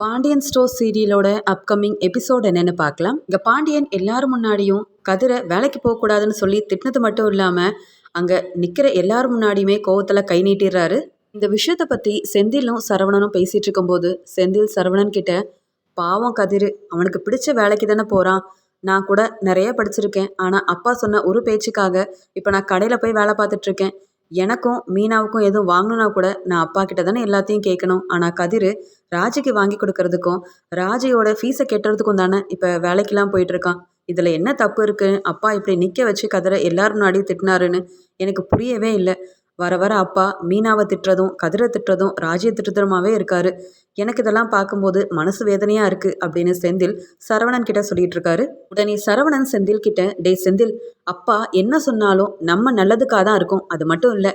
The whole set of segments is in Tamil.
பாண்டியன் ஸ்டோர் சீரியலோட அப்கமிங் எபிசோட் என்னன்னு பார்க்கலாம். இங்கே பாண்டியன் எல்லாரும் முன்னாடியும் கதிரை வேலைக்கு போகக்கூடாதுன்னு சொல்லி திட்டினது மட்டும் இல்லாமல் அங்கே நிற்கிற எல்லாரும் முன்னாடியுமே கோவத்தில் கை நீட்டிடுறாரு. இந்த விஷயத்தை பற்றி செந்திலும் சரவணனும் பேசிகிட்டு இருக்கும்போது செந்தில் சரவணன் கிட்ட பாவம் கதிர் அவனுக்கு பிடிச்ச வேலைக்கு தானே போகிறான் நான் கூட நிறைய படிச்சிருக்கேன். ஆனால் அப்பா சொன்ன ஒரு பேச்சுக்காக இப்போ நான் கடையில் போய் வேலை பார்த்துட்ருக்கேன் எனக்கும் மீனாவுக்கும் எதுவும் வாங்கணுன்னா கூட நான் அப்பா கிட்ட தானே எல்லாத்தையும் கேட்கணும். ஆனால் கதிர் ராஜிக்கு வாங்கி கொடுக்கறதுக்கும் ராஜியோட ஃபீஸை கெட்டுறதுக்கும் தானே இப்போ வேலைக்கெல்லாம் போயிட்டுருக்கான். இதில் என்ன தப்பு இருக்குது அப்பா இப்படி நிற்க வச்சு கதிரை எல்லாரும் முன்னாடியும் திட்டினாருன்னு எனக்கு புரியவே இல்லை. வர வர அப்பா மீனாவை திட்டுறதும் கதிரை திட்டுறதும் ராஜ்ய திட்டுறதுமாவே இருக்காரு. எனக்கு இதெல்லாம் பார்க்கும்போது மனசு வேதனையாக இருக்குது அப்படின்னு செந்தில் சரவணன் கிட்ட சொல்லிட்டு இருக்காரு. உடனே சரவணன் செந்தில் கிட்ட டே செந்தில் அப்பா என்ன சொன்னாலும் நம்ம நல்லதுக்காக தான் இருக்கும். அது மட்டும் இல்லை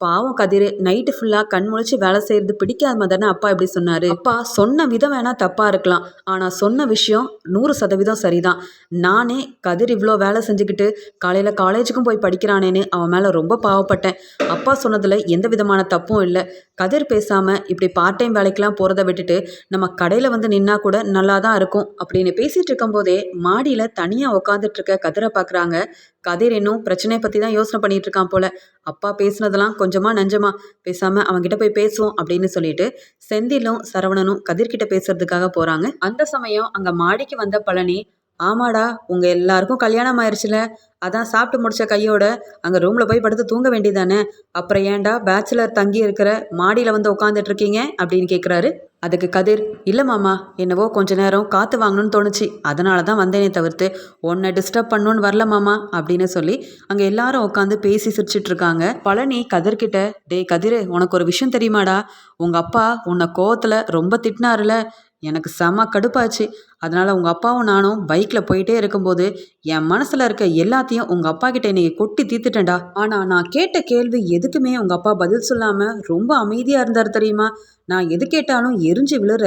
பாவம் கதிர் நைட்டு ஃபுல்லாக கண் முழிச்சு வேலை செய்கிறது பிடிக்காம தானே அப்பா இப்படி சொன்னார். அப்பா சொன்ன விதம் வேணால் தப்பாக இருக்கலாம். ஆனால் சொன்ன விஷயம் நூறு சதவீதம் சரிதான். நானே கதிர் இவ்வளோ வேலை செஞ்சுக்கிட்டு காலையில் காலேஜுக்கும் போய் படிக்கிறானேன்னு அவன் மேலே ரொம்ப பாவப்பட்டேன். அப்பா சொன்னதில் எந்த விதமான தப்பும் இல்லை. கதிர் பேசாமல் இப்படி பார்ட் டைம் வேலைக்கெலாம் போகிறத விட்டுட்டு நம்ம கடையில் வந்து நின்னா கூட நல்லா தான் இருக்கும். அப்படின்னு பேசிகிட்டு இருக்கும்போதே மாடியில் தனியாக உட்காந்துட்டு இருக்க கதிரை பார்க்குறாங்க கதிர் இன்னும் பிரச்சனையை பற்றி தான் யோசனை பண்ணிட்டு இருக்கான் போல. அப்பா பேசுனதெல்லாம் கொஞ்சமாக நஞ்சமா பேசாமல் அவன்கிட்ட போய் பேசுவோம் அப்படின்னு சொல்லிட்டு செந்திலும் சரவணனும் கதிர்கிட்ட பேசுறதுக்காக போகிறாங்க அந்த சமயம் அங்கே மாடிக்கு வந்த பழனி ஆமாடா உங்க எல்லாருக்கும் கல்யாணம் ஆயிடுச்சுல அதான் சாப்பிட்டு முடிச்ச கையோட அங்கே ரூமில் போய் படுத்து தூங்க வேண்டியதானே அப்புறம் ஏன்டா பேச்சுலர் தங்கி இருக்கிற மாடியில் வந்து உட்காந்துட்டு இருக்கீங்க? அப்படின்னு கேட்குறாரு அதுக்கு கதிர் இல்லை மாமா என்னவோ கொஞ்ச நேரம் காற்று வாங்கணும்னு தோணுச்சு. அதனால தான் வந்தேனே தவிர்த்து உன்னை டிஸ்டர்ப் பண்ணணும்னு வரல மாமா அப்படின்னு சொல்லி அங்கே எல்லாரும் உட்காந்து பேசி சிரிச்சிட்டு இருக்காங்க. பழனி கதிர்கிட்ட டே கதிர் உனக்கு ஒரு விஷயம் தெரியுமாடா? உங்கள் அப்பா உன்னை கோவத்தில் ரொம்ப திட்டினாருல. எனக்கு செம கடுப்பாச்சு. அதனால் உங்கள் அப்பாவும் நானும் பைக்கில் போயிட்டே இருக்கும்போது என் மனசில் இருக்க எல்லாத்தையும் உங்கள் அப்பா கிட்ட இன்னைக்கு கொட்டி தீர்த்துட்டேன்டா. ஆனால் நான் கேட்ட கேள்வி எதுக்குமே உங்கள் அப்பா பதில் சொல்லாமல் ரொம்ப அமைதியாக இருந்தார் தெரியுமா? நான் எது கேட்டாலும் எரிஞ்சு விழுற.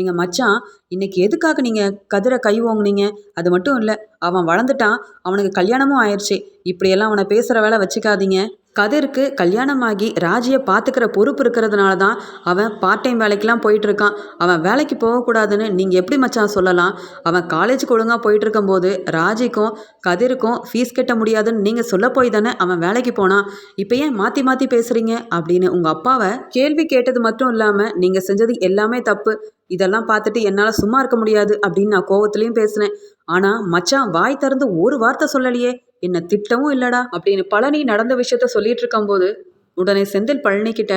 எங்கள் மச்சான் இன்னைக்கு எதுக்காக நீங்கள் கதிரை கை ஓங்குனீங்க? அது மட்டும் இல்லை அவன் வளர்ந்துட்டான் அவனுக்கு கல்யாணமும் ஆயிடுச்சு இப்படியெல்லாம் அவனை பேசுகிற வேலை வச்சுக்காதீங்க. கதிருக்கு கல்யாணமாகி ராஜியை பார்த்துக்கிற பொறுப்பு இருக்கிறதுனால தான் அவன் பார்ட் டைம் வேலைக்கெலாம் போயிட்டுருக்கான். அவன் வேலைக்கு போகக்கூடாதுன்னு நீங்கள் எப்படி மச்சான் சொல்லலாம்? அவன் காலேஜுக்கு ஒழுங்காக போயிட்டுருக்கும்போது ராஜிக்கும் கதிருக்கும் ஃபீஸ் கட்ட முடியாதுன்னு நீங்கள் சொல்ல போய் தானே அவன் வேலைக்கு போனான். இப்போ ஏன் மாற்றி மாற்றி பேசுகிறீங்க அப்படின்னு உங்கள் அப்பாவை கேள்வி கேட்டது மட்டும் இல்லாமல் நீங்கள் செஞ்சது எல்லாமே தப்பு. இதெல்லாம் பார்த்துட்டு என்னால் சும்மா இருக்க முடியாது அப்படின்னு நான் கோவத்துலேயும் பேசினேன். ஆனால் மச்சான் வாய் திறந்து ஒரு வார்த்தை சொல்லலையே. என்ன திட்டவும் இல்லடா அப்படின்னு பழனி நடந்த விஷயத்த சொல்லிட்டு இருக்கும்போது உடனே செந்தில் பழனிக்கிட்ட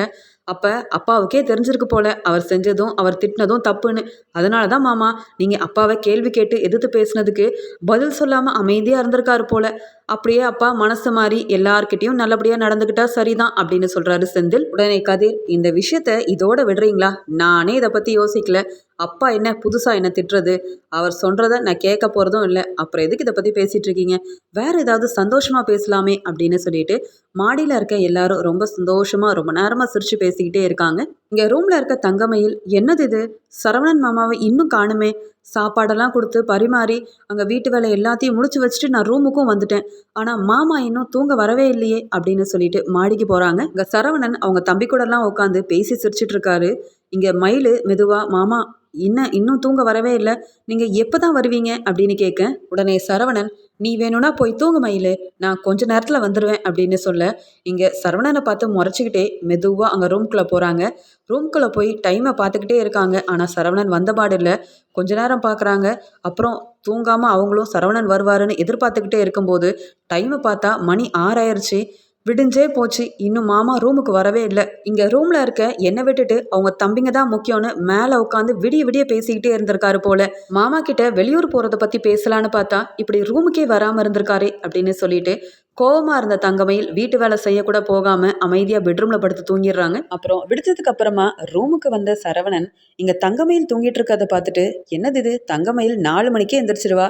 அப்போ அப்பாவுக்கே தெரிஞ்சிருக்கு போல அவர் செஞ்சதும் அவர் திட்டினதும் தப்புன்னு. அதனால தான் மாமா நீங்கள் அப்பாவை கேள்வி கேட்டு எதிர்த்து பேசுனதுக்கு பதில் சொல்லாமல் அமைதியாக இருந்திருக்காரு போல. அப்படியே அப்பா மனசு மாறி எல்லார்கிட்டையும் நல்லபடியாக நடந்துக்கிட்டா சரிதான் அப்படின்னு சொல்கிறாரு செந்தில். உடனே கதிர் இந்த விஷயத்த இதோட விடுறீங்களா? நானே இதை பற்றி யோசிக்கல. அப்பா என்ன புதுசாக என்ன திட்டுறது? அவர் சொல்கிறத நான் கேட்க போகிறதும் இல்லை. அப்புறம் எதுக்கு இதை பற்றி பேசிகிட்டு இருக்கீங்க? வேறு ஏதாவது சந்தோஷமாக பேசலாமே அப்படின்னு சொல்லிட்டு மாடியில் இருக்க எல்லாரும் ரொம்ப சந்தோஷமாக ரொம்ப நேரமாக சிரித்து பேசிக்கிட்டே இருக்காங்க. இங்கே ரூமில் இருக்க தங்கமயில் என்னது இது? சரவணன் மாமாவை இன்னும் காணுமே. சாப்பாடெல்லாம் கொடுத்து பரிமாறி அங்கே வீட்டு வேலை எல்லாத்தையும் முடிச்சு வச்சுட்டு நான் ரூமுக்கும் வந்துட்டேன். ஆனால் மாமா இன்னும் தூங்க வரவே இல்லையே அப்படின்னு சொல்லிட்டு மாடிக்கு போகிறாங்க இங்கே சரவணன் அவங்க தம்பி கூடலாம் உட்காந்து பேசி சிரிச்சிட்டு இருக்காரு. இங்கே மயில் மெதுவாக மாமா இன்னும் இன்னும் தூங்க வரவே இல்லை. நீங்கள் எப்போ தான் வருவீங்க? அப்படின்னு கேட்க உடனே சரவணன் நீ வேணும்னா போய் தூங்க மயிலு. நான் கொஞ்ச நேரத்தில் வந்துடுவேன் அப்படின்னு சொல்ல. இங்கே சரவணனை பார்த்து முறைச்சிக்கிட்டே மெதுவாக அங்கே ரூம்குள்ளே போகிறாங்க ரூம்குள்ளே போய் டைமை பார்த்துக்கிட்டே இருக்காங்க. ஆனால் சரவணன் வந்தபாடு இல்லை. கொஞ்ச நேரம் பார்க்குறாங்க அப்புறம் தூங்காமல் அவங்களும் சரவணன் வருவாருன்னு எதிர்பார்த்துக்கிட்டே இருக்கும்போது டைமை பார்த்தா மணி ஆறாயிருச்சு. விடிஞ்சே போச்சு. இன்னும் மாமா ரூமுக்கு வரவே இல்லை. இங்கே ரூமில் இருக்க என்னை விட்டுட்டு அவங்க தம்பிங்க தான் முக்கியம்னு மேலே உட்காந்து விடிய விடிய பேசிக்கிட்டே இருந்திருக்காரு போல. மாமா கிட்ட வெளியூர் போகிறத பற்றி பேசலான்னு பார்த்தா இப்படி ரூமுக்கே வராமல் இருந்திருக்காரே அப்படின்னு சொல்லிட்டு கோவமாக இருந்த தங்கமையில் வீட்டு வேலை செய்யக்கூட போகாமல் அமைதியாக பெட்ரூமில் படுத்து தூங்கிடுறாங்க. அப்புறம் விடுத்ததுக்கு அப்புறமா ரூமுக்கு வந்த சரவணன் இங்கே தங்கமையில் தூங்கிட்டு இருக்கதை பார்த்துட்டு என்னது இது? தங்கமையில் நாலு மணிக்கே எந்திரிச்சிருவா.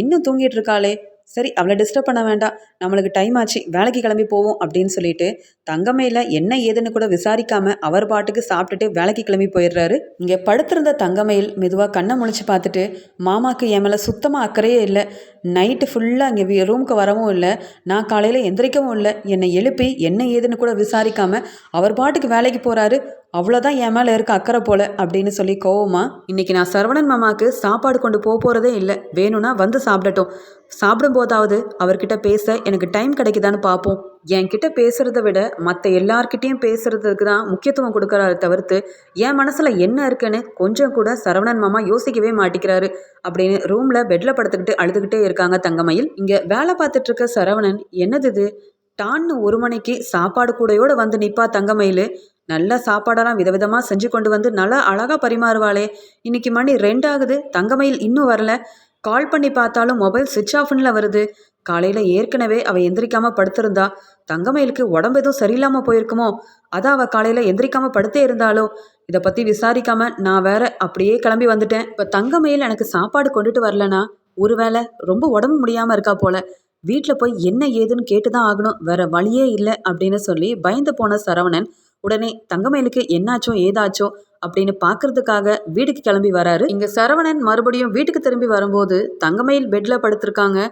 இன்னும் தூங்கிட்டு இருக்காளே. சரி அவளை டிஸ்டர்ப் பண்ண வேண்டாம். நம்மளுக்கு டைம் ஆச்சு வேலைக்கு கிளம்பி போவோம் அப்படின்னு சொல்லிட்டு தங்கமையில் என்ன ஏதுன்னு கூட விசாரிக்காம அவர் பாட்டுக்கு சாப்பிட்டுட்டு வேலைக்கு கிளம்பி போயிடுறாரு. இங்கே படுத்திருந்த தங்கமயில் மெதுவாக கண்ணை முழிச்சு பார்த்துட்டு மாமாக்கு என் மேலே சுத்தமாக அக்கறையே இல்லை. நைட்டு ஃபுல்லாக இங்கே ரூமுக்கு வரவும் இல்லை. நான் காலையில் எந்திரிக்கவும் இல்லை. என்னை எழுப்பி என்ன ஏதுன்னு கூட விசாரிக்காம அவர் பாட்டுக்கு வேலைக்கு போகிறாரு அவ்வளோதான் என் மேலே இருக்க அக்கறை போல அப்படின்னு சொல்லி கோவமா இன்னைக்கு நான் சரவணன் மாமாவுக்கு சாப்பாடு கொண்டு போக போகிறதே இல்லை. வேணும்னா வந்து சாப்பிடட்டும். சாப்பிடும்போதாவது அவர்கிட்ட பேச எனக்கு டைம் கிடைக்குதான்னு பார்ப்போம் என்கிட்ட பேசுகிறத விட மற்ற எல்லார்கிட்டேயும் பேசுகிறதுக்கு தான் முக்கியத்துவம் கொடுக்குறாரு தவிர்த்து என் மனசில் என்ன இருக்குன்னு கொஞ்சம் கூட சரவணன் மாமா யோசிக்கவே மாட்டேங்கிறாரு அப்படின்னு ரூமில் பெட்டில் படுத்துக்கிட்டு அழுதுகிட்டே இருக்காங்க தங்கமயில். இங்கே வேலை பார்த்துட்டு இருக்க சரவணன் என்னது இது? டான்னு ஒரு மணிக்கு சாப்பாடு கூடையோடு வந்து நிற்பா தங்கமயில். நல்ல சாப்பாடெல்லாம் விதவிதமாக செஞ்சு கொண்டு வந்து நல்லா அழகாக பரிமாறுவாளே. இன்னைக்கு மணி ரெண்டாகுது. தங்கமயில் இன்னும் வரல. கால் பண்ணி பார்த்தாலும் மொபைல் சுவிட்ச் ஆஃப்னில் வருது. காலையில் ஏற்கனவே அவள் எந்திரிக்காமல் படுத்திருந்தா. தங்கமயிலுக்கு உடம்பு எதுவும் சரியில்லாமல் போயிருக்குமோ? அதான் அவள் காலையில் எந்திரிக்காமல் படுத்தே இருந்தாலோ? இதை பற்றி விசாரிக்காம நான் வேற அப்படியே கிளம்பி வந்துட்டேன். இப்போ தங்கமயில் எனக்கு சாப்பாடு கொண்டுட்டு வரலனா? ஒருவேளை ரொம்ப உடம்பு முடியாமல் இருக்கா போல. வீட்டில் போய் என்ன ஏதுன்னு கேட்டு தான் ஆகணும். வேற வழியே இல்லை அப்படின்னு சொல்லி பயந்து போன சரவணன் உடனே தங்கமயிலுக்கு என்னாச்சோ ஏதாச்சோ அப்படின்னு பார்க்கறதுக்காக வீட்டுக்கு கிளம்பி வராரு. இங்க சரவணன் மறுபடியும் வீட்டுக்கு திரும்பி வரும்போது தங்கமயில் பெட்ல படுத்திருக்காங்க.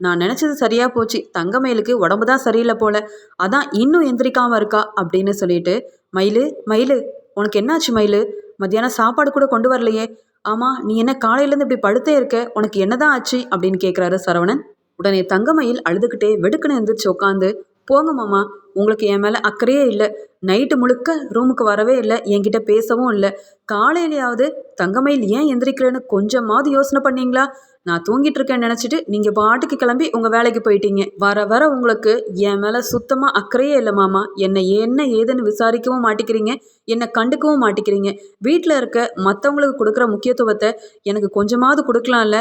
நான் நினச்சது சரியா போச்சு. தங்கமயிலுக்கு உடம்பு தான் சரியில்லை போல. அதான் இன்னும் எந்திரிக்காம இருக்கா? அப்படின்னு சொல்லிட்டு மயிலு மயிலு உனக்கு என்னாச்சு மயிலு? மத்தியானம் சாப்பாடு கூட கொண்டு வரலையே. ஆமாம் நீ என்ன காலையிலேருந்து இப்படி படுத்தே இருக்க? உனக்கு என்னதான் ஆச்சு? அப்படின்னு கேட்குறாரு சரவணன். உடனே தங்கமயில் அழுதுகிட்டே வெடுக்குன்னு எந்திரிச்சு உட்காந்து போங்க மாமா உங்களுக்கு என் மேலே அக்கறையே இல்லை. நைட்டு முழுக்க ரூமுக்கு வரவே இல்லை என்கிட்ட பேசவும் இல்லை. காலையிலையாவது தங்கமயில் ஏன் எந்திரிக்கிறேன்னு கொஞ்சமாவது யோசனை பண்ணீங்களா? நான் தூங்கிட்டு இருக்கேன்னு நினச்சிட்டு நீங்கள் பாட்டுக்கு கிளம்பி உங்கள் வேலைக்கு போயிட்டீங்க. வர வர உங்களுக்கு என் மேலே சுத்தமாக அக்கறையே இல்லை மாமா. என்னை என்ன ஏதுன்னு விசாரிக்கவும் மாட்டிக்கிறீங்க. என்னை கண்டுக்கவும் மாட்டிக்கிறீங்க. வீட்டில் இருக்க மற்றவங்களுக்கு கொடுக்குற முக்கியத்துவத்தை எனக்கு கொஞ்சமாவது கொடுக்கலாம்ல.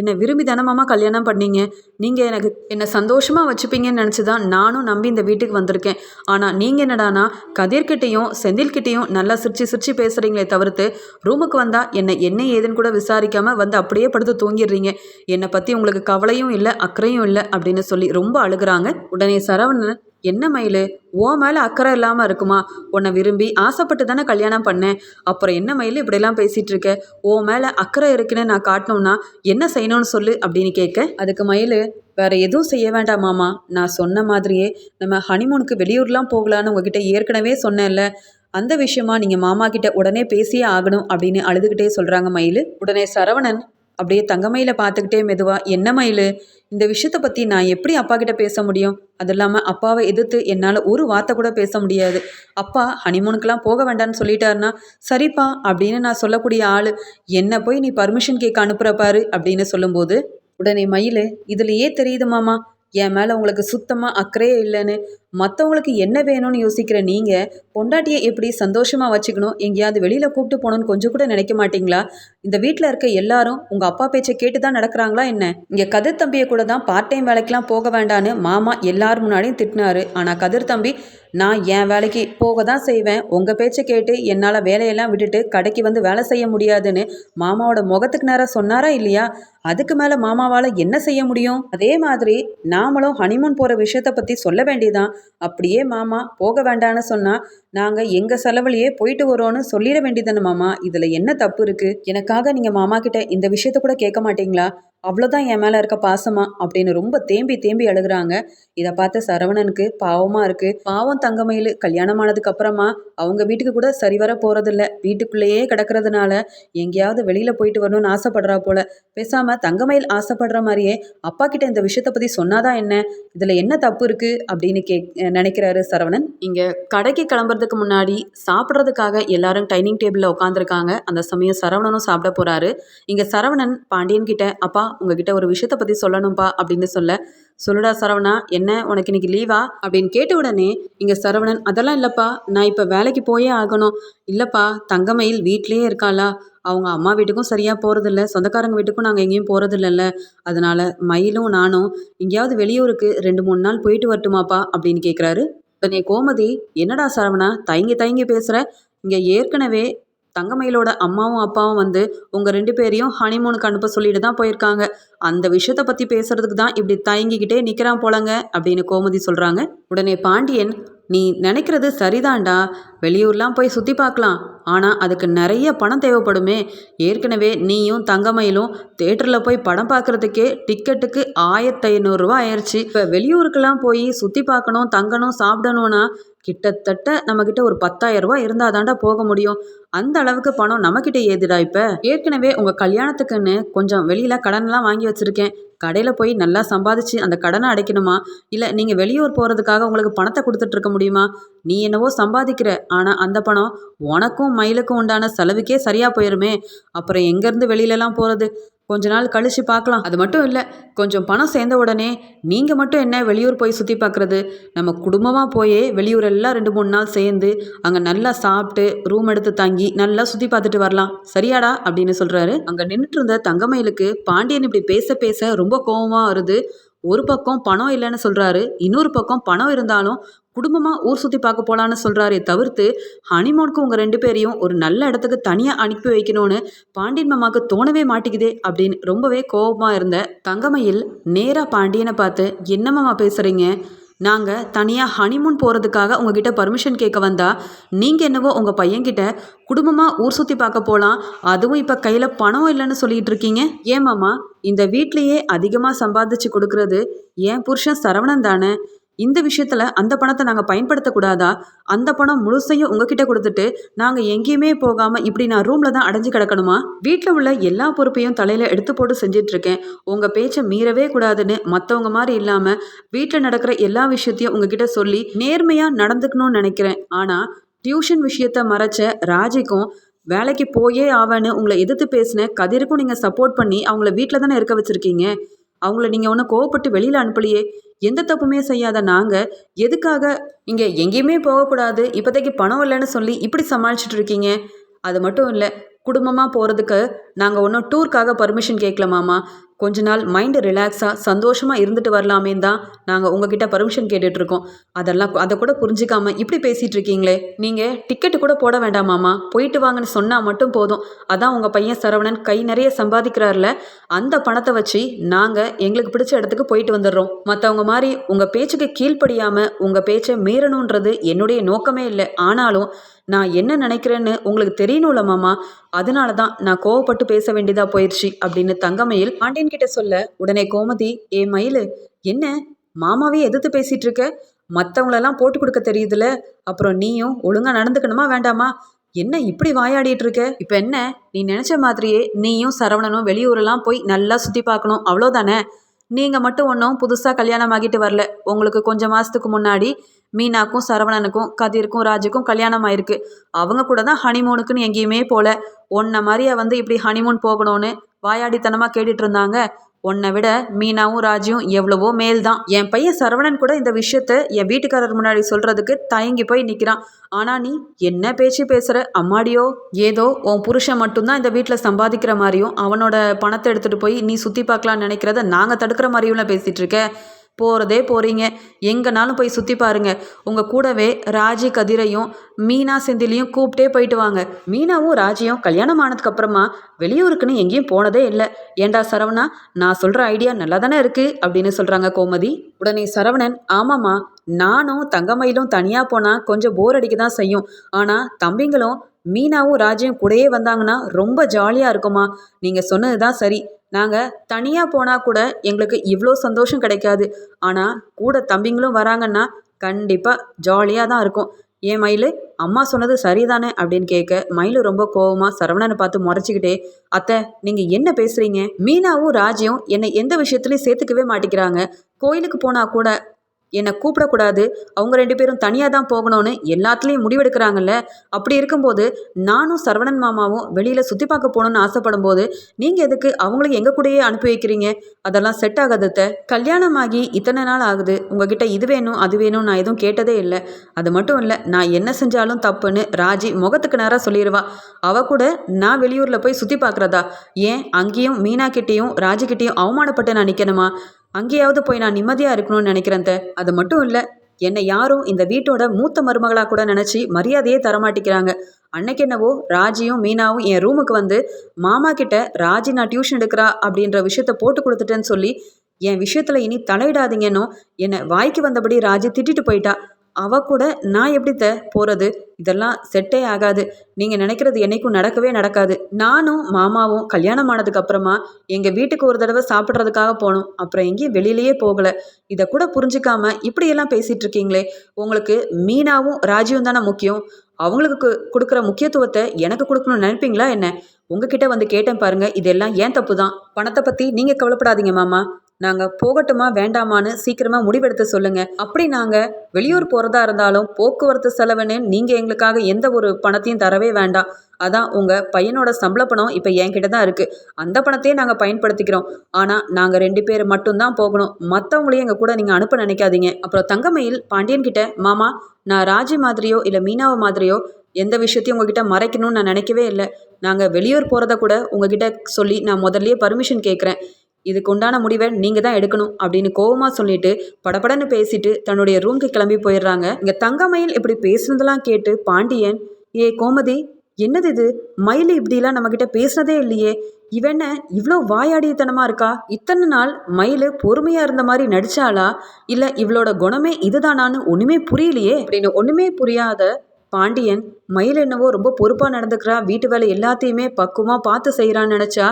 என்னை விரும்பி தானமாமா கல்யாணம் பண்ணீங்க? நீங்கள் எனக்கு என்னை சந்தோஷமாக வச்சுப்பீங்கன்னு நினச்சி தான் நானும் நம்பி இந்த வீட்டுக்கு வந்திருக்கேன். ஆனால் நீங்கள் என்னடானா கதிர்கிட்டையும் செந்தில்கிட்டையும் நல்லா சிரிச்சு சிரிச்சு பேசுகிறீங்களே தவிர்த்து ரூமுக்கு வந்தால் என்னை என்ன ஏதுன்னு கூட விசாரிக்காமல் வந்து அப்படியே படுத்து தூங்கிடுறீங்க. என்னை பற்றி உங்களுக்கு கவலையும் இல்லை அக்கறையும் இல்லை அப்படின்னு சொல்லி ரொம்ப அழுகுறாங்க. உடனே சரவணன் என்ன மயில்? ஓ மேலே அக்கறை இல்லாமல் இருக்குமா? உன்னை விரும்பி ஆசைப்பட்டு தானே கல்யாணம் பண்ணேன். அப்புறம் என்ன மயில் இப்படிலாம் பேசிகிட்டு இருக்க? ஓ மேலே அக்கறை இருக்குன்னு நான் காட்டணும்னா என்ன செய்யணும்னு சொல்லு அப்படின்னு கேட்க அதுக்கு மயில் வேற எதுவும் செய்ய வேண்டாம் மாமா. நான் சொன்ன மாதிரியே நம்ம ஹனிமூனுக்கு வெளியூர்லாம் போகலான்னு உங்ககிட்ட ஏற்கனவே சொன்னேன்ல. அந்த விஷயமா நீங்கள் மாமா கிட்ட உடனே பேசியே ஆகணும் அப்படின்னு அழுதுகிட்டே சொல்கிறாங்க மயில். உடனே சரவணன் அப்படியே தங்கமயில பார்த்துக்கிட்டே மெதுவாக என்ன மயில்? இந்த விஷயத்தை பற்றி நான் எப்படி அப்பா கிட்ட பேச முடியும்? அது இல்லாமல் அப்பாவை எதிர்த்து என்னால் ஒரு வார்த்தை கூட பேச முடியாது. அப்பா ஹனிமூனுக்கெலாம் போக வேண்டாம்னு சொல்லிட்டாருன்னா சரிப்பா அப்படின்னு நான் சொல்லக்கூடிய ஆள் என்ன போய் நீ பர்மிஷன் கேட்க அனுப்புகிற பாரு அப்படின்னு சொல்லும்போது உடனே மயில் இதுலையே தெரியுது மாமா என் மேலே உங்களுக்கு சுத்தமாக அக்கறையே இல்லைன்னு மற்றவங்களுக்கு என்ன வேணும்னு யோசிக்கிற நீங்கள் பொண்டாட்டியை எப்படி சந்தோஷமாக வச்சுக்கணும்? எங்கேயாவது வெளியில் கூப்பிட்டு போகணுன்னு கொஞ்சம் கூட நினைக்க மாட்டிங்களா? இந்த வீட்டில் இருக்க எல்லாரும் உங்கள் அப்பா பேச்சை கேட்டு தான் நடக்கிறாங்களா என்ன? இங்கே கதிர் தம்பியை கூட தான் பார்ட் டைம் வேலைக்கெலாம் போக வேண்டான்னு மாமா எல்லார் முன்னாடியும் திட்டினாரு. ஆனால் கதிர் தம்பி நான் என் வேலைக்கு போக தான் செய்வேன். உங்கள் பேச்சை கேட்டு என்னால் வேலையெல்லாம் விட்டுட்டு கடைக்கு வந்து வேலை செய்ய முடியாதுன்னு மாமாவோட முகத்துக்கு நேராக சொன்னாரா இல்லையா? அதுக்கு மேலே மாமாவால் என்ன செய்ய முடியும்? அதே மாதிரி நாமளும் ஹனிமூன் போகிற விஷயத்தை பற்றி சொல்ல வேண்டியதான் அப்படியே மாமா போக வேண்டான்னு சொன்னால் நாங்கள் எங்கள் செலவுலையே போயிட்டு வரோன்னு சொல்லிட வேண்டியதானே மாமா. இதில் என்ன தப்பு இருக்குது எனக்காக நீங்கள் மாமா கிட்ட இந்த விஷயத்த கூட கேட்க மாட்டீங்களா? அவ்வளோதான் என் மேலே இருக்க பாசமா அப்படின்னு ரொம்ப தேம்பி தேம்பி அழுகுறாங்க. இதை பார்த்து சரவணனுக்கு பாவமாக இருக்குது பாவம் தங்கமயில் கல்யாணம் ஆனதுக்கு அப்புறமா அவங்க வீட்டுக்கு கூட சரிவர போகிறதில்ல வீட்டுக்குள்ளேயே கிடக்கிறதுனால எங்கேயாவது வெளியில் போயிட்டு வரணும்னு ஆசைப்படுறா போல. பேசாமல் தங்கமயில் ஆசைப்படுற மாதிரியே அப்பா கிட்ட இந்த விஷயத்தை பற்றி சொன்னாதான் என்ன? இதில் என்ன தப்பு இருக்குது அப்படின்னு கே நினைக்கிறாரு சரவணன். இங்கே கடைக்கு கிளம்புறதுக்கு முன்னாடி சாப்பிட்றதுக்காக எல்லாரும் டைனிங் டேபிளில் உட்காந்துருக்காங்க அந்த சமயம் சரவணனும் சாப்பிட போகிறாரு இங்கே சரவணன் பாண்டியன் கிட்ட அப்பா உங்ககிட்ட ஒரு விஷயத்த பற்றி சொல்லணும்ப்பா அப்படின்னு சொல்ல சொல்லுடா சரவணா என்ன? உனக்கு இன்னைக்கு லீவா அப்படின்னு கேட்ட உடனே இங்கே சரவணன் அதெல்லாம் இல்லைப்பா. நான் இப்போ வேலைக்கு போயே ஆகணும். இல்லைப்பா தங்கமயில் வீட்லேயே இருக்காளா. அவங்க அம்மா வீட்டுக்கும் சரியாக போகிறதில்ல சொந்தக்காரங்க வீட்டுக்கும் நாங்கள் எங்கேயும் போகிறதில்லல்ல அதனால் மயிலும் நானும் எங்கேயாவது வெளியூருக்கு ரெண்டு மூணு நாள் போயிட்டு வரட்டுமாப்பா? அப்படின்னு கேட்குறாரு உடனே கோமதி என்னடா சரவணா தயங்கி தயங்கி பேசுகிற இங்கே ஏற்கனவே தங்கமயிலோட அம்மாவும் அப்பாவும் வந்து உங்கள் ரெண்டு பேரையும் ஹனிமூனுக்கு அனுப்ப சொல்லிட்டு தான் போயிருக்காங்க. அந்த விஷயத்தை பற்றி பேசுறதுக்கு தான் இப்படி தயங்கிக்கிட்டே நிற்கிறான் போலங்க அப்படின்னு கோமதி சொல்கிறாங்க உடனே பாண்டியன் நீ நினைக்கிறது சரிதான்டா. வெளியூர்லாம் போய் சுற்றி பார்க்கலாம். ஆனால் அதுக்கு நிறைய பணம் தேவைப்படுமே. ஏற்கனவே நீயும் தங்கமயிலும் தேட்டரில் போய் படம் பார்க்குறதுக்கே டிக்கெட்டுக்கு ஆயிரத்தி ஐநூறுரூவா ஆயிடுச்சு இப்போ வெளியூருக்கெல்லாம் போய் சுற்றி பார்க்கணும் தங்கணும் சாப்பிடணும்னா கிட்டத்தட்ட நம்மக்கிட்ட ஒரு பத்தாயிரம் ரூபாய் இருந்தால் தாண்டா போக முடியும். அந்த அளவுக்கு பணம் நம்மக்கிட்ட ஏதுடா இப்போ? ஏற்கனவே உங்கள் கல்யாணத்துக்குன்னு கொஞ்சம் வெளியில் கடன்லாம் வாங்கி வச்சுருக்கேன். கடையில் போய் நல்லா சம்பாதிச்சு அந்த கடனை அடைக்கணுமா? இல்லை நீங்கள் வெளியூர் போகிறதுக்காக உங்களுக்கு பணத்தை கொடுத்துட்ருக்க முடியுமா? நீ என்னவோ சம்பாதிக்கிற. ஆனால் அந்த பணம் உனக்கும் மயிலுக்கும் உண்டான செலவுக்கே சரியாக போயிருமே. அப்புறம் எங்கேருந்து வெளியிலலாம் போகிறது கொஞ்ச நாள் கழிச்சு பார்க்கலாம். அது மட்டும் இல்லை கொஞ்சம் பணம் சேர்ந்த உடனே நீங்கள் மட்டும் என்ன வெளியூர் போய் சுற்றி பார்க்குறது? நம்ம குடும்பமாக போயே வெளியூர் எல்லாம் ரெண்டு மூணு நாள் சேர்ந்து அங்கே நல்லா சாப்பிட்டு ரூம் எடுத்து தங்கி நல்லா சுற்றி பார்த்துட்டு வரலாம். சரியாடா? அப்படின்னு சொல்கிறாரு அங்கே நின்றுட்டு இருந்த தங்கமயிலுக்கு பாண்டியன் இப்படி பேச பேச ரொம்ப கோபமாக வருது. ஒரு பக்கம் பணம் இல்லைன்னு சொல்கிறாரு இன்னொரு பக்கம் பணம் இருந்தாலும் குடும்பமாக ஊர் சுற்றி பார்க்க போகலான்னு சொல்கிறாரே தவிர்த்து ஹனிமோனுக்கு உங்கள் ரெண்டு பேரையும் ஒரு நல்ல இடத்துக்கு தனியாக அனுப்பி வைக்கணும்னு பாண்டியன் மாமாவுக்கு தோணவே மாட்டேங்குதே அப்படின்னு ரொம்பவே கோபமாக இருந்த தங்கமயில் நேராக பாண்டியனை பார்த்து என்ன மாமா பேசுகிறீங்க நாங்கள் தனியாக ஹனிமூன் போகிறதுக்காக உங்ககிட்ட பர்மிஷன் கேட்க வந்தா நீங்கள் என்னவோ உங்கள் பையன்கிட்ட குடும்பமாக ஊர் சுற்றி பார்க்க போகலாம் அதுவும் இப்போ கையில் பணம் இல்லைன்னு சொல்லிட்டு இருக்கீங்க? ஏன் இந்த வீட்லேயே அதிகமாக சம்பாதிச்சு கொடுக்கறது என் புருஷன் சரவணன் தானே? இந்த விஷயத்தில் அந்த பணத்தை நாங்கள் பயன்படுத்தக்கூடாதா அந்த பணம் முழுசையும் உங்ககிட்ட கொடுத்துட்டு நாங்கள் எங்கேயுமே போகாமல் இப்படி நான் ரூமில் தான் அடைஞ்சு கிடக்கணுமா? வீட்டில் உள்ள எல்லா பொறுப்பையும் தலையில் எடுத்து போட்டு செஞ்சிட்ருக்கேன் உங்கள் பேச்சை மீறவே கூடாதுன்னு மற்றவங்க மாதிரி இல்லாமல் வீட்டில் நடக்கிற எல்லா விஷயத்தையும் உங்ககிட்ட சொல்லி நேர்மையாக நடந்துக்கணும்னு நினைக்கிறேன். ஆனால் டியூஷன் விஷயத்த மறைச்ச ராஜிக்கும் வேலைக்கு போயே ஆவேன்னு உங்களை எதிர்த்து பேசின கதிருக்கும் நீங்கள் சப்போர்ட் பண்ணி அவங்கள வீட்டில் தானே இருக்க வச்சுருக்கீங்க? அவங்கள நீங்கள் ஒன்றும் கோவப்பட்டு வெளியில் அனுப்பலையே. எந்த தப்புமே செய்யாத நாங்கள் எதுக்காக? இங்கே எங்கேயுமே போகக்கூடாது. இப்போதைக்கு பணம் இல்லைன்னு சொல்லி இப்படி சமாளிச்சுட்டு இருக்கீங்க. அது மட்டும் இல்லை குடும்பமாக போகிறதுக்கு நாங்கள் ஒன்றும் டூர்க்காக பர்மிஷன் கேட்கலாமாமா கொஞ்ச நாள் மைண்டு ரிலாக்ஸாக சந்தோஷமாக இருந்துட்டு வரலாமே தான் நாங்கள் உங்ககிட்ட பர்மிஷன் கேட்டுட்ருக்கோம். அதெல்லாம் அதை கூட புரிஞ்சிக்காம இப்படி பேசிகிட்டு இருக்கீங்களே நீங்கள் டிக்கெட்டு கூட போட வேண்டாமாம்மா போயிட்டு வாங்கன்னு சொன்னால் மட்டும் போதும். அதான் உங்கள் பையன் சரவணன் கை நிறைய சம்பாதிக்கிறார்ல. அந்த பணத்தை வச்சு நாங்கள் எங்களுக்கு பிடிச்ச இடத்துக்கு போயிட்டு வந்துடுறோம். மற்றவங்க மாதிரி உங்கள் பேச்சுக்கு கீழ்ப்படியாமல் உங்கள் பேச்சை மீறணுன்றது என்னுடைய நோக்கமே இல்லை. ஆனாலும் நான் என்ன நினைக்கிறேன்னு உங்களுக்கு தெரியணும்ல மாமா அதனால தான் நான் கோவப்பட்டு பேச வேண்டியதா போயிடுச்சு அப்படின்னு தங்கமயில் பாண்டியன் கிட்ட சொல்ல உடனே கோமதி ஏ மயிலு என்ன? மாமாவே எதிர்த்து பேசிட்டு இருக்க? மற்றவங்களெல்லாம் போட்டு கொடுக்க தெரியுதுல? அப்புறம் நீயும் ஒழுங்கா நடந்துக்கணுமா வேண்டாமா? என்ன இப்படி வாயாடிட்டு இருக்க? இப்போ என்ன? நீ நினச்ச மாதிரியே நீயும் சரவணனும் வெளியூரெல்லாம் போய் நல்லா சுற்றி பார்க்கணும். அவ்வளோதானே நீங்கள் மட்டும் ஒன்றும் புதுசாக கல்யாணம் ஆகிட்டு வரல. உங்களுக்கு கொஞ்சம் மாதத்துக்கு முன்னாடி மீனாக்கும் சரவணனுக்கும் கதிருக்கும் ராஜுக்கும் கல்யாணம் ஆயிருக்கு. அவங்க கூட தான் ஹனிமூனுக்குன்னு எங்கேயுமே போல. ஒன்றை மாதிரியே வந்து இப்படி ஹனிமூன் போகணும்னு வாயாடித்தனமாக கேட்டுட்டு இருந்தாங்க. உன்னை விட மீனாவும் ராஜியும் எவ்வளவோ மேல் தான் என் பையன் சரவணன் கூட இந்த விஷயத்த என் வீட்டுக்காரர் முன்னாடி சொல்கிறதுக்கு தயங்கி போய் நிற்கிறான் ஆனால் நீ என்ன பேச்சு பேசுகிற அம்மாடியோ ஏதோ உன் புருஷன் மட்டும்தான் இந்த வீட்டில் சம்பாதிக்கிற மாதிரியும் அவனோட பணத்தை எடுத்துகிட்டு போய் நீ சுற்றி பார்க்கலான்னு நினைக்கிறத நாங்கள் தடுக்கிற மாதிரியும் பேசிகிட்டு இருக்க. போகிறதே போகிறீங்க எங்கேனாலும் போய் சுற்றி பாருங்க. உங்கள் கூடவே ராஜி கதிரையும் மீனா செந்திலையும் கூப்பிட்டே போயிட்டு வாங்க. மீனாவும் ராஜியும் கல்யாணம் ஆனதுக்கப்புறமா வெளியூருக்குன்னு எங்கேயும் போனதே இல்லை. ஏண்டா சரவணா நான் சொல்கிற ஐடியா நல்லா தானே இருக்குது அப்படின்னு சொல்கிறாங்க கோமதி. உடனே சரவணன் ஆமாம்மா நானும் தங்கமயிலும் தனியாக போனால் கொஞ்சம் போர் அடிக்க தான் செய்யும். ஆனால் தம்பிங்களும் மீனாவும் ராஜியும் கூடயே வந்தாங்கன்னா ரொம்ப ஜாலியாக இருக்குமா? நீங்கள் சொன்னது தான் சரி. நாங்கள் தனியாக போனால் கூட எங்களுக்கு இவ்வளோ சந்தோஷம் கிடைக்காது. ஆனால் கூட தம்பிங்களும் வராங்கன்னா கண்டிப்பாக ஜாலியாக தான் இருக்கும். ஏன் மயில் அம்மா சொன்னது சரிதானே அப்படின்னு கேட்க மயில் ரொம்ப கோவமாக சரவணனை பார்த்து முறைச்சிக்கிட்டே அத்தை நீங்கள் என்ன பேசுகிறீங்க மீனாவும் ராஜியும் என்னை எந்த விஷயத்துலையும் சேர்த்துக்கவே மாட்டேங்கிறாங்க. கோயிலுக்கு போனால் கூட என்னை கூப்பிடக்கூடாது. அவங்க ரெண்டு பேரும் தனியாக தான் போகணும்னு எல்லாத்துலேயும் முடிவெடுக்கிறாங்கல்ல. அப்படி இருக்கும்போது நானும் சரவணன் மாமாவும் வெளியில் சுற்றி பார்க்க போகணுன்னு ஆசைப்படும் போது நீங்கள் எதுக்கு அவங்களுக்கு எங்கள் கூடயே அனுப்பி வைக்கிறீங்க? அதெல்லாம் செட் ஆகாதத்த கல்யாணம் ஆகி இத்தனை நாள் ஆகுது. உங்ககிட்ட இது வேணும் அது வேணும் நான் எதுவும் கேட்டதே இல்லை. அது மட்டும் இல்லை நான் என்ன செஞ்சாலும் தப்புன்னு ராஜி முகத்துக்கு நேராக சொல்லிடுவா அவ கூட நான் வெளியூரில் போய் சுற்றி பார்க்குறதா? ஏன் அங்கேயும் மீனா கிட்டேயும் ராஜிக்கிட்டேயும் அவமானப்பட்டு நான் நிற்கணுமா அங்கேயாவது போய் நான் நிம்மதியாக இருக்கணும்னு நினைக்கிறேன் அது மட்டும் இல்லை என்னை யாரும் இந்த வீட்டோட மூத்த மருமகளாக கூட நினச்சி மரியாதையே தரமாட்டிக்கிறாங்க. அன்னைக்கு என்னவோ ராஜியும் மீனாவும் என் ரூமுக்கு வந்து மாமா கிட்ட ராஜி நான் டியூஷன் எடுக்கிறா அப்படின்ற விஷயத்த போட்டு கொடுத்துட்டேன்னு சொல்லி என் விஷயத்தில் இனி தலையிடாதீங்கன்னோ என்னை வாய்க்கு வந்தபடி ராஜி திட்டிட்டு போயிட்டா. அவ கூட நான் எப்படித்த போகிறது இதெல்லாம் செட்டே ஆகாது. நீங்கள் நினைக்கிறது என்னைக்கும் நடக்கவே நடக்காது. நானும் மாமாவும் கல்யாணம் ஆனதுக்கு அப்புறமா எங்கள் வீட்டுக்கு ஒரு தடவை சாப்பிட்றதுக்காக போனோம். அப்புறம் எங்கேயும் வெளியிலேயே போகலை. இதை கூட புரிஞ்சுக்காம இப்படியெல்லாம் பேசிகிட்டு இருக்கீங்களே. உங்களுக்கு மீனாவும் ராஜியும் தானே முக்கியம். அவங்களுக்கு கு- கொடுக்குற முக்கியத்துவத்தை எனக்கு கொடுக்கணும்னு நினைப்பீங்களா என்ன? உங்ககிட்ட வந்து கேட்டேன் பாருங்க. இதெல்லாம் ஏன் தப்பு தான்? பணத்தை பற்றி நீங்கள் கவலைப்படாதீங்க மாமா. நாங்கள் போகட்டுமா வேண்டாமான்னு சீக்கிரமாக முடிவெடுத்து சொல்லுங்க. அப்படி நாங்கள் வெளியூர் போகிறதா இருந்தாலும் போக்குவரத்து செலவுன்னு நீங்கள் எங்களுக்காக எந்த ஒரு பணத்தையும் தரவே வேண்டாம். அதான் உங்கள் பையனோட சம்பள பணம் இப்போ என்கிட்ட தான் இருக்குது அந்த பணத்தையே நாங்கள் பயன்படுத்திக்கிறோம். ஆனால் நாங்கள் ரெண்டு பேர் மட்டும்தான் போகணும். மற்றவங்களையும் எங்கள் கூட நீங்கள் அனுப்ப நினைக்காதீங்க. அப்புறம் தங்கமயில் பாண்டியன் கிட்ட மாமா நான் ராஜி மாதிரியோ இல்லை மீனாவை மாதிரியோ எந்த விஷயத்தையும் உங்ககிட்ட மறைக்கணும்னு நான் நினைக்கவே இல்லை. நாங்கள் வெளியூர் போகிறத கூட உங்ககிட்ட சொல்லி நான் முதல்லயே பர்மிஷன் கேட்குறேன் இதுக்கு உண்டான முடிவை நீங்கள் தான் எடுக்கணும் அப்படின்னு கோவமாக சொல்லிட்டு படபடன்னு பேசிட்டு தன்னுடைய ரூம்க்கு கிளம்பி போயிடுறாங்க. இங்கே தங்கமயில் இப்படி பேசுனதெல்லாம் கேட்டு பாண்டியன் ஏ கோமதி என்னது இது? மயில் இப்படிலாம் நம்மக்கிட்ட பேசுனதே இல்லையே. இவென்ன இவ்வளோ வாயாடித்தனமாக இருக்கா? இத்தனை நாள் மயில் பொறுமையாக இருந்த மாதிரி நடிச்சாளா? இல்லை இவளோட குணமே இதுதானான்னு ஒன்றுமே புரியலையே? அப்படின்னு ஒன்றுமே புரியாத பாண்டியன் மயில் என்னவோ ரொம்ப பொறுப்பாக நடந்துக்கிறா. வீட்டு வேலை எல்லாத்தையுமே பக்குவமாக பார்த்து செய்கிறான்னு நினச்சா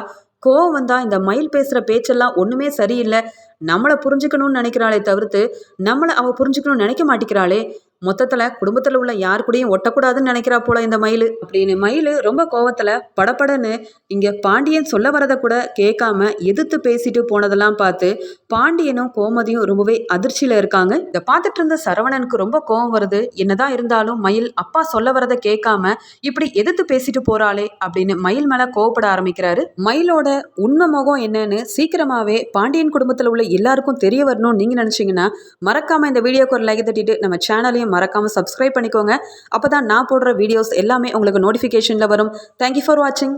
கோவம் வந்தா இந்த மயில் பேசுகிற பேச்செல்லாம் ஒன்றுமே சரியில்லை. நம்மளை புரிஞ்சுக்கணும்னு நினைக்கிறாளே தவிர்த்து நம்மளை அவள் புரிஞ்சுக்கணும்னு நினைக்க மாட்டேங்கிறாளே மொத்தத்தில் குடும்பத்தில் உள்ள யார் கூடயும் ஒட்டக்கூடாதுன்னு நினைக்கிறா போல இந்த மயில் அப்படின்னு. மயில் ரொம்ப கோவத்தில் படப்படன்னு இங்கே பாண்டியன் சொல்ல வரதை கூட கேட்காம எதிர்த்து பேசிட்டு போனதெல்லாம் பார்த்து பாண்டியனும் கோமதியும் ரொம்பவே அதிர்ச்சியில் இருக்காங்க. இதை பார்த்துட்டு இருந்த சரவணனுக்கு ரொம்ப கோவம் வருது. என்னதான் இருந்தாலும் மயில் அப்பா சொல்ல வரதை கேட்காம இப்படி எதிர்த்து பேசிட்டு போறாளே அப்படின்னு மயில் மேலே கோவப்பட ஆரம்பிக்கிறாரு. மயிலோட உண்மை முகம் என்னன்னு சீக்கிரமாவே பாண்டியன் குடும்பத்தில் உள்ள எல்லாருக்கும் தெரிய வரணும்னு நீங்கள் நினச்சிங்கன்னா மறக்காம இந்த வீடியோக்கு ஒரு லைக் தட்டிட்டு நம்ம சேனலையும் மறக்காமல் சப்ஸ்கிரைப் பண்ணிக்கோங்க. அப்போ தான் நான் போடுற வீடியோஸ் எல்லாமே உங்களுக்கு நோட்டிஃபிகேஷனில் வரும். தேங்க்யூ ஃபார் வாட்சிங்